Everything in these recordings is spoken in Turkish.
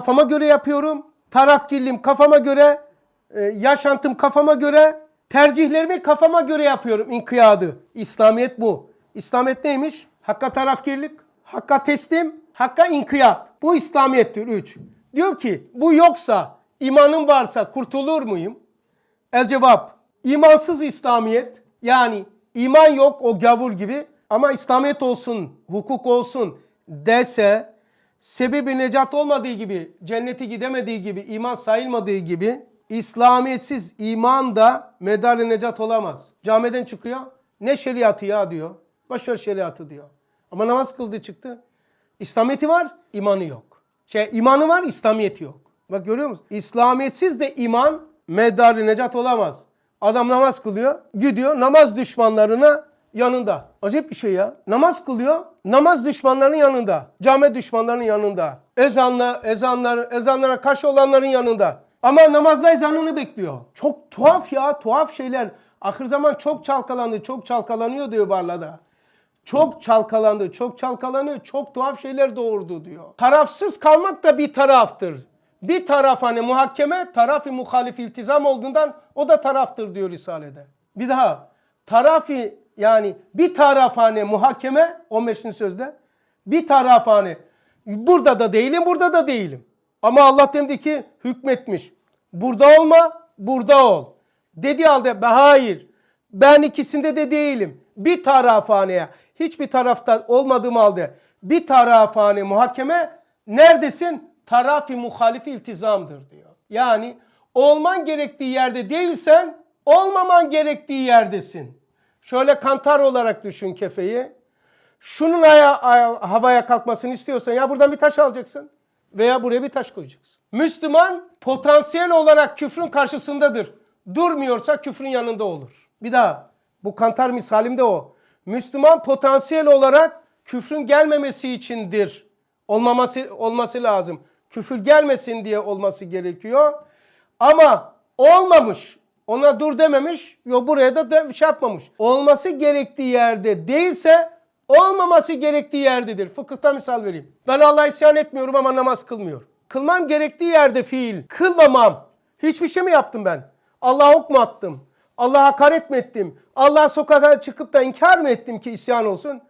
Kafama göre yapıyorum. Tarafgirliğim kafama göre, e, yaşantım kafama göre, tercihlerimi kafama göre yapıyorum inkıyadı. İslamiyet bu. İslamiyet neymiş? Hakka tarafgirlik, hakka teslim, hakka inkiyat. Bu İslamiyettir üç. Diyor ki bu yoksa, imanım varsa kurtulur muyum? El cevap, imansız İslamiyet yani iman yok o gavur gibi ama İslamiyet olsun, hukuk olsun dese sebebi necat olmadığı gibi, cennete gidemediği gibi, iman sayılmadığı gibi İslamiyetsiz iman da medar necat olamaz. Camiden çıkıyor, ne şeriatı ya diyor. Başver şeriatı diyor. Ama namaz kıldı çıktı. İslamiyeti var, imanı yok. Şey imanı var, İslamiyeti yok. Bak görüyor musun? İslamiyetsiz de iman medar necat olamaz. Adam namaz kılıyor, gidiyor namaz düşmanlarına yanında. Acayip bir şey ya. Namaz kılıyor, namaz düşmanlarının yanında. Cami düşmanlarının yanında. Ezanla, ezanlar, ezanlara karşı olanların yanında. Ama namazda ezanını bekliyor. Çok tuhaf ya, tuhaf şeyler. Ahir zaman çok çalkalandı, çok çalkalanıyor diyor Barla'da. Çok çalkalandı, çok çalkalanıyor, çok tuhaf şeyler doğurdu diyor. Tarafsız kalmak da bir taraftır. Bir taraf hani muhakkeme, tarafı muhalif iltizam olduğundan o da taraftır diyor Risale'de. Bir daha, tarafı yani bir tarafhane muhakeme 15. sözde bir tarafhane burada da değilim, burada da değilim. Ama Allah dedi ki hükmetmiş. Burada olma, burada ol. Dedi halde hayır. Ben ikisinde de değilim. Bir tarafhaneye hiçbir tarafta olmadığım halde bir tarafhane muhakeme neredesin? Tarafi muhalifi iltizamdır diyor. Yani olman gerektiği yerde değilsen olmaman gerektiği yerdesin. Şöyle kantar olarak düşün kefeyi. Şunun aya, aya- havaya kalkmasını istiyorsan ya buradan bir taş alacaksın veya buraya bir taş koyacaksın. Müslüman potansiyel olarak küfrün karşısındadır. Durmuyorsa küfrün yanında olur. Bir daha bu kantar misalimde o. Müslüman potansiyel olarak küfrün gelmemesi içindir. Olmaması olması lazım. Küfür gelmesin diye olması gerekiyor. Ama olmamış. Ona dur dememiş. Yok buraya da de, şey yapmamış. Olması gerektiği yerde değilse olmaması gerektiği yerdedir. Fıkıhta misal vereyim. Ben Allah'a isyan etmiyorum ama namaz kılmıyorum. Kılmam gerektiği yerde fiil. Kılmamam. Hiçbir şey mi yaptım ben? Allah'a ok mu attım? Allah'a hakaret mi ettim? Allah'a sokağa çıkıp da inkar mı ettim ki isyan olsun?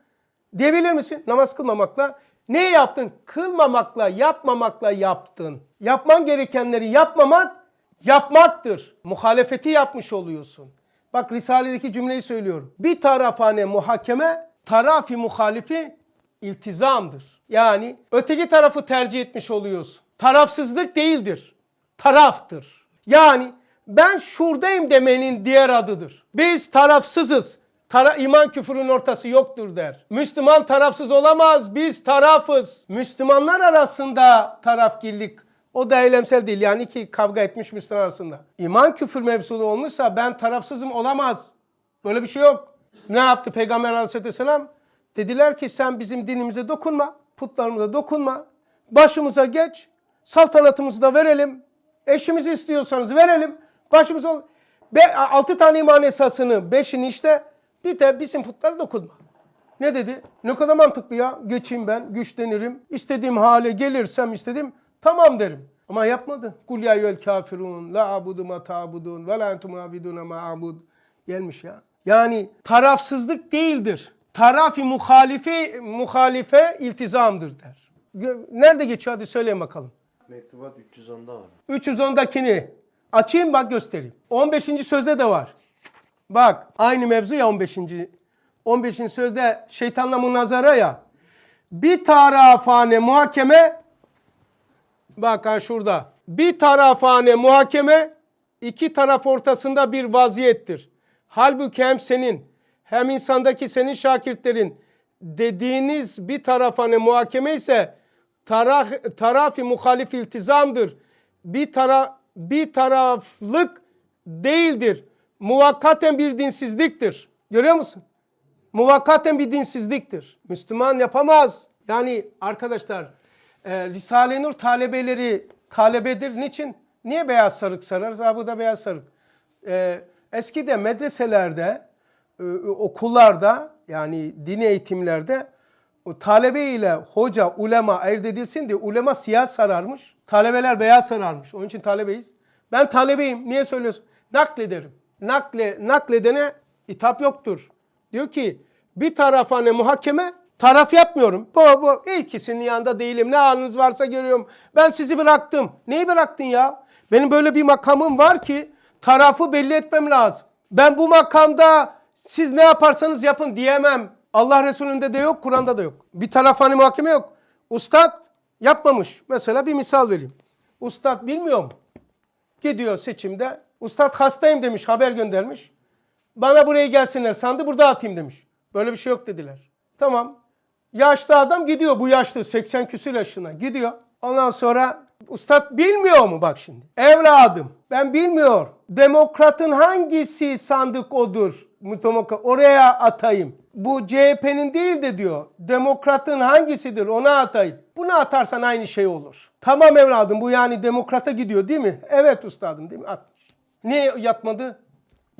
Diyebilir misin? Namaz kılmamakla. Ne yaptın? Kılmamakla, yapmamakla yaptın. Yapman gerekenleri yapmamak, yapmaktır. Muhalefeti yapmış oluyorsun. Bak Risale'deki cümleyi söylüyorum. Bir tarafane muhakeme, tarafi muhalifi iltizamdır. Yani öteki tarafı tercih etmiş oluyorsun. Tarafsızlık değildir. Taraftır. Yani ben şuradayım demenin diğer adıdır. Biz tarafsızız. Tara iman küfürün ortası yoktur der. Müslüman tarafsız olamaz. Biz tarafız. Müslümanlar arasında tarafgirlik o da eylemsel değil. Yani iki kavga etmiş Müslüman arasında. İman küfür mevzulu olmuşsa ben tarafsızım olamaz. Böyle bir şey yok. Ne yaptı Peygamber aleyhisselam? Dediler ki sen bizim dinimize dokunma. Putlarımıza dokunma. Başımıza geç. Saltanatımızı da verelim. Eşimizi istiyorsanız verelim. Başımıza ol. Be, altı tane iman esasını, beşini işte bir de bizim putlara dokunma. Ne dedi? Ne kadar mantıklı ya. Geçeyim ben, güçlenirim. İstediğim hale gelirsem istedim tamam derim. Ama yapmadı. Kul ya eyyuhel kafirun la abudu ma ta'budun ve la entum abiduna ma abud. Gelmiş ya. Yani tarafsızlık değildir. Tarafi muhalifi muhalife iltizamdır der. Nerede geçiyor hadi söyleyin bakalım. Mektubat 310'da var. 310'dakini açayım bak göstereyim. 15. sözde de var. Bak aynı mevzu ya 15. 15. sözde şeytanla münazara ya. Bir tarafane muhakeme bak ha şurada. Bir tarafane muhakeme iki taraf ortasında bir vaziyettir. Halbuki hem senin hem insandaki senin şakirtlerin dediğiniz bir tarafane muhakeme ise taraf, tarafi muhalif iltizamdır. Bir, tara, bir taraflık değildir. Muvakkaten bir dinsizliktir. Görüyor musun? Muvakkaten bir dinsizliktir. Müslüman yapamaz. Yani arkadaşlar e, Risale-i Nur talebeleri talebedir. Niçin? Niye beyaz sarık sararız? Ha bu da beyaz sarık. E, eskide medreselerde, e, okullarda yani din eğitimlerde o talebe ile hoca, ulema ayırt edilsin diye ulema siyah sararmış. Talebeler beyaz sararmış. Onun için talebeyiz. Ben talebeyim. Niye söylüyorsun? Naklederim. Nakle, nakledene hitap yoktur. Diyor ki bir taraf hani muhakeme taraf yapmıyorum. Bu bu ikisinin yanında değilim. Ne haliniz varsa görüyorum. Ben sizi bıraktım. Neyi bıraktın ya? Benim böyle bir makamım var ki tarafı belli etmem lazım. Ben bu makamda siz ne yaparsanız yapın diyemem. Allah Resulü'nde de yok, Kur'an'da da yok. Bir taraf hani muhakeme yok. Ustad yapmamış. Mesela bir misal vereyim. Ustad bilmiyor mu? Gidiyor seçimde. Ustad hastayım demiş, haber göndermiş. Bana buraya gelsinler sandı, burada atayım demiş. Böyle bir şey yok dediler. Tamam. Yaşlı adam gidiyor, bu yaşlı 80 küsur yaşına gidiyor. Ondan sonra ustad bilmiyor mu bak şimdi? Evladım ben bilmiyor. Demokratın hangisi sandık odur? Demokrat oraya atayım. Bu CHP'nin değil de diyor. Demokratın hangisidir ona atayım. Buna atarsan aynı şey olur. Tamam evladım bu yani demokrata gidiyor değil mi? Evet ustadım değil mi? Atmış. Niye yatmadı?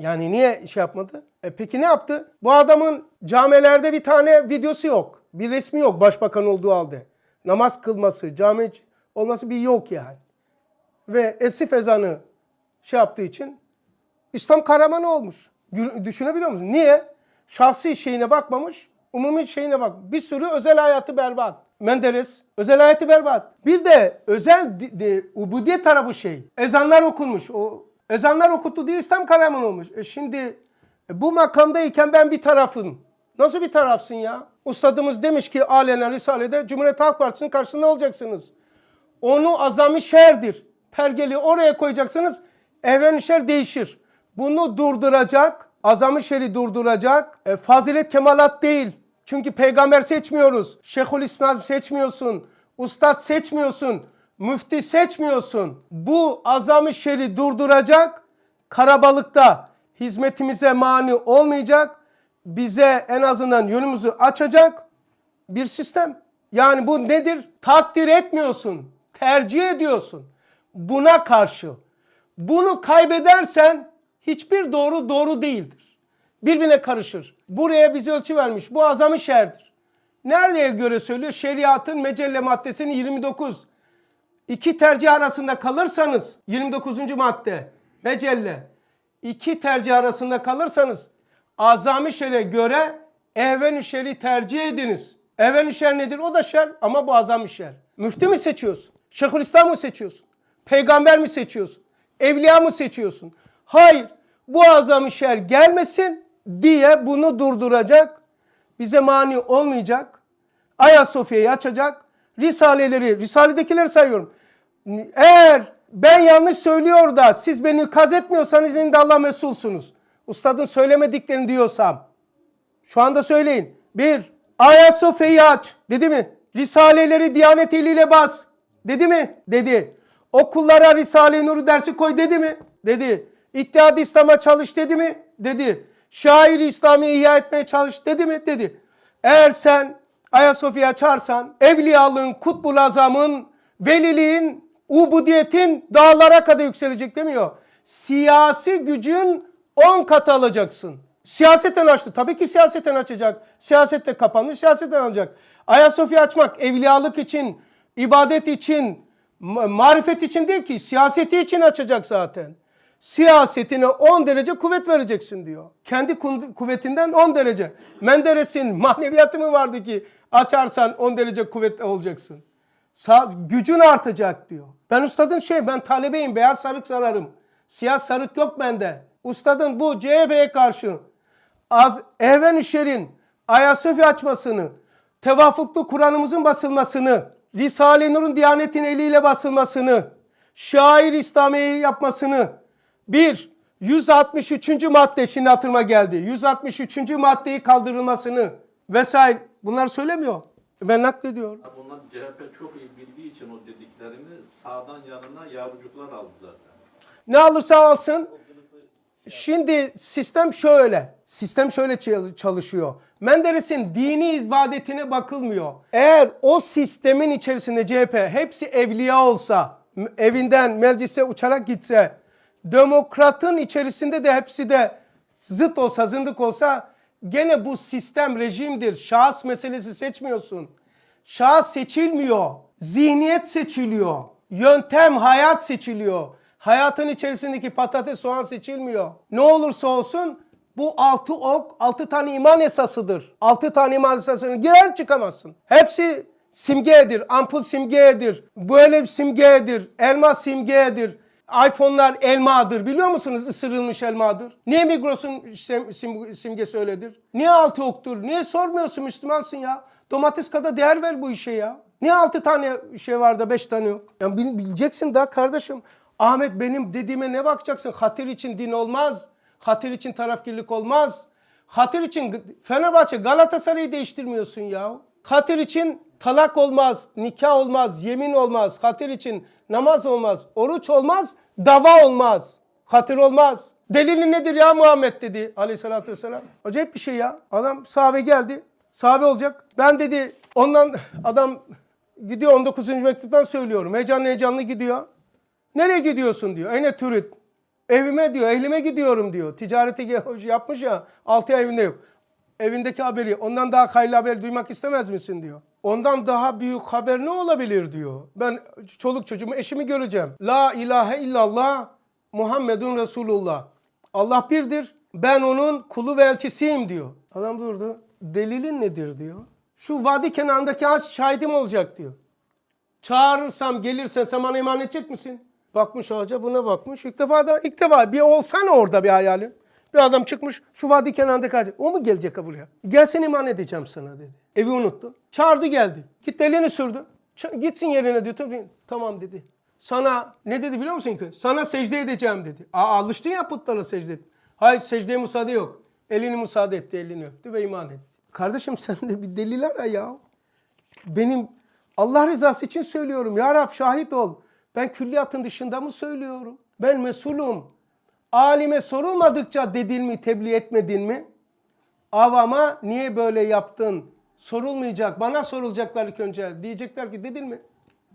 Yani niye şey yapmadı? E peki ne yaptı? Bu adamın camilerde bir tane videosu yok. Bir resmi yok başbakan olduğu halde. Namaz kılması, cami olması bir yok yani. Ve esif ezanı şey yaptığı için İslam kahramanı olmuş. Düşünebiliyor musun? Niye? Şahsi şeyine bakmamış, umumi şeyine bak. Bir sürü özel hayatı berbat. Menderes, özel hayatı berbat. Bir de özel di- di- ubudiyet tarafı şey. Ezanlar okunmuş. O ezanlar okuttu diye İslam kahramanı olmuş. E şimdi e, bu makamdayken ben bir tarafım. Nasıl bir tarafsın ya? Ustadımız demiş ki alenen Risale'de Cumhuriyet Halk Partisi'nin karşısında olacaksınız. Onu azami şerdir. Pergeli oraya koyacaksınız. Evren şer değişir. Bunu durduracak, azami şeri durduracak. E, fazilet kemalat değil. Çünkü peygamber seçmiyoruz. Şeyhülislam seçmiyorsun. Ustad seçmiyorsun. Müfti seçmiyorsun. Bu azami şeri durduracak. Karabalıkta hizmetimize mani olmayacak. Bize en azından yönümüzü açacak bir sistem. Yani bu nedir? Takdir etmiyorsun, tercih ediyorsun. Buna karşı. Bunu kaybedersen hiçbir doğru doğru değildir. Birbirine karışır. Buraya bize ölçü vermiş. Bu azami şerdir. Nereye göre söylüyor? Şeriatın mecelle maddesinin 29. İki tercih arasında kalırsanız 29. madde mecelle iki tercih arasında kalırsanız azami şere göre evven şeri tercih ediniz. Evven şer nedir? O da şer ama bu azami şer. Müfti mi seçiyorsun? Şeyhülislam mı seçiyorsun? Peygamber mi seçiyorsun? Evliya mı seçiyorsun? Hayır. Bu azami şer gelmesin diye bunu durduracak. Bize mani olmayacak. Ayasofya'yı açacak. Risaleleri, Risale'dekileri sayıyorum. Eğer ben yanlış söylüyor da siz beni ikaz etmiyorsanız indi Allah mesulsunuz. Ustadın söylemediklerini diyorsam. Şu anda söyleyin. Bir, Ayasofya'yı aç. Dedi mi? Risaleleri Diyanet eliyle bas. Dedi mi? Dedi. Okullara Risale-i Nur'u dersi koy dedi mi? Dedi. İttihad İslam'a çalış dedi mi? Dedi. Şair İslam'ı ihya etmeye çalış dedi mi? Dedi. Eğer sen Ayasofya açarsan evliyalığın, kutbul azamın, veliliğin, ubudiyetin dağlara kadar yükselecek demiyor. Siyasi gücün 10 katı alacaksın. Siyaseten açtı. Tabii ki siyaseten açacak. Siyasette kapanmış, siyaseten alacak. Ayasofya açmak evliyalık için, ibadet için, ma- marifet için değil ki, siyaseti için açacak zaten. Siyasetine 10 derece kuvvet vereceksin diyor. Kendi kuvvetinden 10 derece. Menderes'in maneviyatı mı vardı ki açarsan 10 derece kuvvet olacaksın. Gücün artacak diyor. Ben ustadın şey ben talebeyim beyaz sarık sararım. Siyah sarık yok bende. Ustadın bu CHP'ye karşı az Ehven-i Şer'in Ayasofya açmasını, tevafuklu Kur'an'ımızın basılmasını, Risale-i Nur'un Diyanet'in eliyle basılmasını, şair İslamiye'yi yapmasını, bir, 163. madde şimdi hatırıma geldi. 163. maddeyi kaldırılmasını vesaire bunlar söylemiyor. Ben naklediyorum. Bunlar CHP çok iyi bildiği için o dediklerini sağdan yanına yavrucuklar aldı zaten. Ne alırsa alsın. Şimdi sistem şöyle. Sistem şöyle çal- çalışıyor. Menderes'in dini ibadetine bakılmıyor. Eğer o sistemin içerisinde CHP hepsi evliya olsa, evinden meclise uçarak gitse, demokratın içerisinde de hepsi de zıt olsa, zındık olsa gene bu sistem rejimdir. Şahıs meselesi seçmiyorsun. Şahıs seçilmiyor. Zihniyet seçiliyor. Yöntem hayat seçiliyor. Hayatın içerisindeki patates soğan seçilmiyor. Ne olursa olsun bu altı ok, altı tane iman esasıdır. Altı tane iman esasını girer çıkamazsın. Hepsi simgedir, ampul simgedir, böyle bir simgedir, elma simgedir. iPhone'lar elmadır biliyor musunuz? Isırılmış elmadır. Niye Migros'un sim- sim- simgesi öyledir? Niye altı oktur? Niye sormuyorsun Müslümansın ya? Domates kadar değer ver bu işe ya. Niye altı tane şey var da beş tane yok? Ya bil- bileceksin da kardeşim. Ahmet benim dediğime ne bakacaksın? Hatır için din olmaz. Hatır için tarafkirlik olmaz. Hatır için Fenerbahçe Galatasaray'ı değiştirmiyorsun ya. Hatır için talak olmaz, nikah olmaz, yemin olmaz. Hatır için namaz olmaz, oruç olmaz, dava olmaz. Hatır olmaz. Delili nedir ya Muhammed dedi aleyhissalatü vesselam. Acayip bir şey ya. Adam sahabe geldi. Sahabe olacak. Ben dedi ondan adam gidiyor 19. mektuptan söylüyorum. Heyecanlı heyecanlı gidiyor. Nereye gidiyorsun diyor. Ene türüt. Evime diyor, ehlime gidiyorum diyor. Ticareti yapmış ya, 6 ay evinde yok. Evindeki haberi, ondan daha hayırlı haber duymak istemez misin diyor. Ondan daha büyük haber ne olabilir diyor. Ben çoluk çocuğumu, eşimi göreceğim. La ilahe illallah Muhammedun Resulullah. Allah birdir, ben onun kulu ve elçisiyim diyor. Adam durdu. Delilin nedir diyor. Şu vadi kenarındaki ağaç şahidim olacak diyor. Çağırırsam gelirsen sen bana iman edecek misin? Bakmış ağaca buna bakmış. İlk defa da ilk defa bir olsana orada bir hayali. Bir adam çıkmış şu vadi kenarındaki ağaca. O mu gelecek kabul ya? Gelsen iman edeceğim sana dedi. Evi unuttu. Çağırdı geldi. Gitti elini sürdü. Ç- gitsin yerine diyor. Tamam dedi. Sana ne dedi biliyor musun ki? Sana secde edeceğim dedi. Aa, alıştın ya putlara secde et. Hayır secdeye müsaade yok. Elini müsaade etti, elini öptü ve iman etti. Kardeşim sen de bir delil ara ya. Benim Allah rızası için söylüyorum. Ya Rab şahit ol. Ben külliyatın dışında mı söylüyorum? Ben mesulum. Alime sorulmadıkça dedin mi, tebliğ etmedin mi? Avama niye böyle yaptın? Sorulmayacak. Bana sorulacaklar ilk önce. Diyecekler ki dedin mi?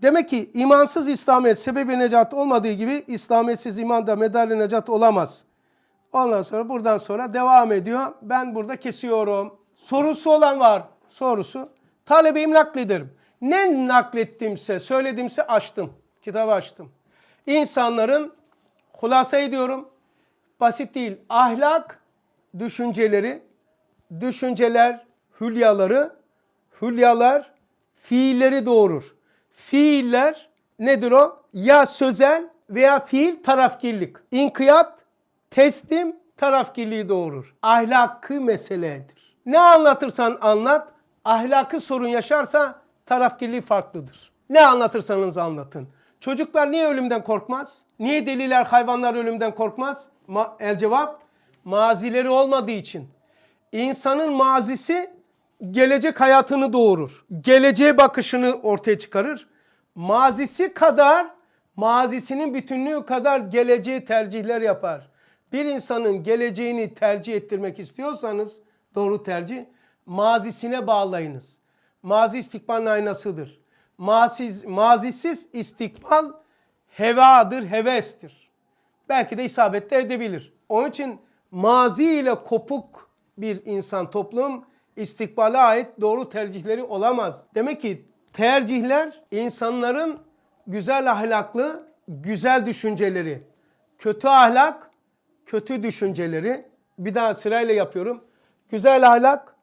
Demek ki imansız İslamiyet sebebi necat olmadığı gibi İslamiyetsiz iman da medali necat olamaz. Ondan sonra buradan sonra devam ediyor. Ben burada kesiyorum. Sorusu olan var. Sorusu. Talebeyim naklederim. Ne naklettimse, söyledimse açtım. Kitabı açtım. İnsanların hulasa ediyorum. Basit değil. Ahlak düşünceleri, düşünceler hülyaları, hülyalar fiilleri doğurur. Fiiller nedir o? Ya sözel veya fiil tarafkirlik. İnkiyat, teslim tarafkirliği doğurur. Ahlakı meseledir. Ne anlatırsan anlat, ahlakı sorun yaşarsa tarafkirliği farklıdır. Ne anlatırsanız anlatın. Çocuklar niye ölümden korkmaz? Niye deliler, hayvanlar ölümden korkmaz? Ma- el cevap, mazileri olmadığı için. İnsanın mazisi gelecek hayatını doğurur. Geleceğe bakışını ortaya çıkarır. Mazisi kadar, mazisinin bütünlüğü kadar geleceği tercihler yapar. Bir insanın geleceğini tercih ettirmek istiyorsanız, doğru tercih, mazisine bağlayınız. Mazi istikbalin aynasıdır. Maziz, mazisiz istikbal hevadır, hevestir. Belki de isabet de edebilir. Onun için mazi ile kopuk bir insan toplum istikbale ait doğru tercihleri olamaz. Demek ki tercihler insanların güzel ahlaklı, güzel düşünceleri, kötü ahlak, kötü düşünceleri bir daha sırayla yapıyorum. Güzel ahlak,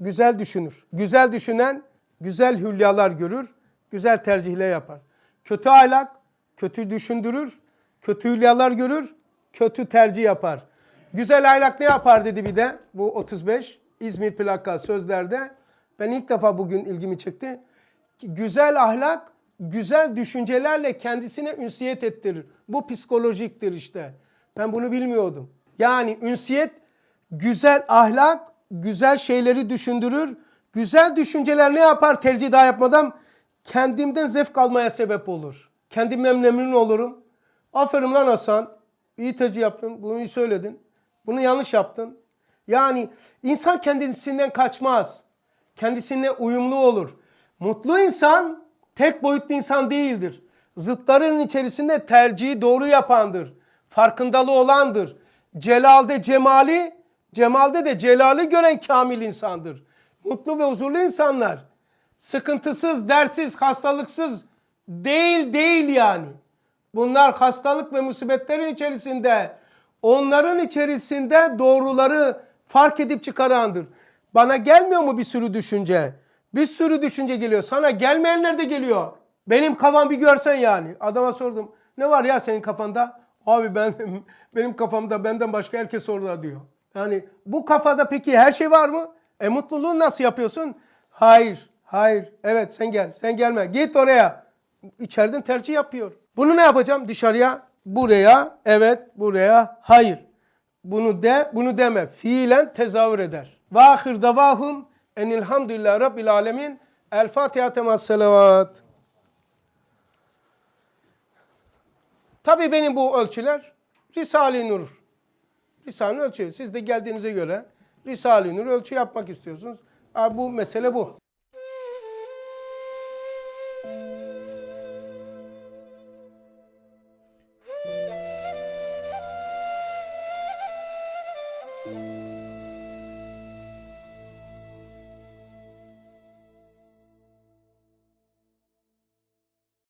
güzel düşünür. Güzel düşünen güzel hülyalar görür, güzel tercihler yapar. Kötü ahlak kötü düşündürür, kötü hülyalar görür, kötü tercih yapar. Güzel ahlak ne yapar dedi bir de bu 35 İzmir plaka sözlerde. Ben ilk defa bugün ilgimi çekti. Güzel ahlak güzel düşüncelerle kendisine ünsiyet ettirir. Bu psikolojiktir işte. Ben bunu bilmiyordum. Yani ünsiyet güzel ahlak, güzel şeyleri düşündürür. Güzel düşünceler ne yapar tercih daha yapmadan? Kendimden zevk almaya sebep olur. Kendimden memnun olurum. Aferin lan Hasan. İyi tercih yaptın. Bunu iyi söyledin. Bunu yanlış yaptın. Yani insan kendisinden kaçmaz. Kendisine uyumlu olur. Mutlu insan tek boyutlu insan değildir. Zıtların içerisinde tercihi doğru yapandır. Farkındalığı olandır. Celalde cemali, cemalde de celali gören kamil insandır. Mutlu ve huzurlu insanlar sıkıntısız, dertsiz, hastalıksız, Değil değil yani. Bunlar hastalık ve musibetlerin içerisinde, onların içerisinde doğruları fark edip çıkarandır. Bana gelmiyor mu bir sürü düşünce? Bir sürü düşünce geliyor. Sana gelmeyenler de geliyor. Benim kafam bir görsen yani. Adama sordum. Ne var ya senin kafanda? Abi ben benim kafamda benden başka herkes orada diyor. Yani bu kafada peki her şey var mı? E mutluluğu nasıl yapıyorsun? Hayır, hayır. Evet sen gel, sen gelme. Git oraya. İçeriden tercih yapıyor. Bunu ne yapacağım? Dışarıya, buraya, evet, buraya, hayır. Bunu de, bunu deme. Fiilen tezahür eder. Ve ahir davahum enilhamdülillah rabbil alemin. El Fatiha temas selavat. Tabii benim bu ölçüler Risale-i Nur. Risale-i Nur ölçü. Siz de geldiğinize göre Risale-i Nur ölçü yapmak istiyorsunuz. Ha, bu mesele bu.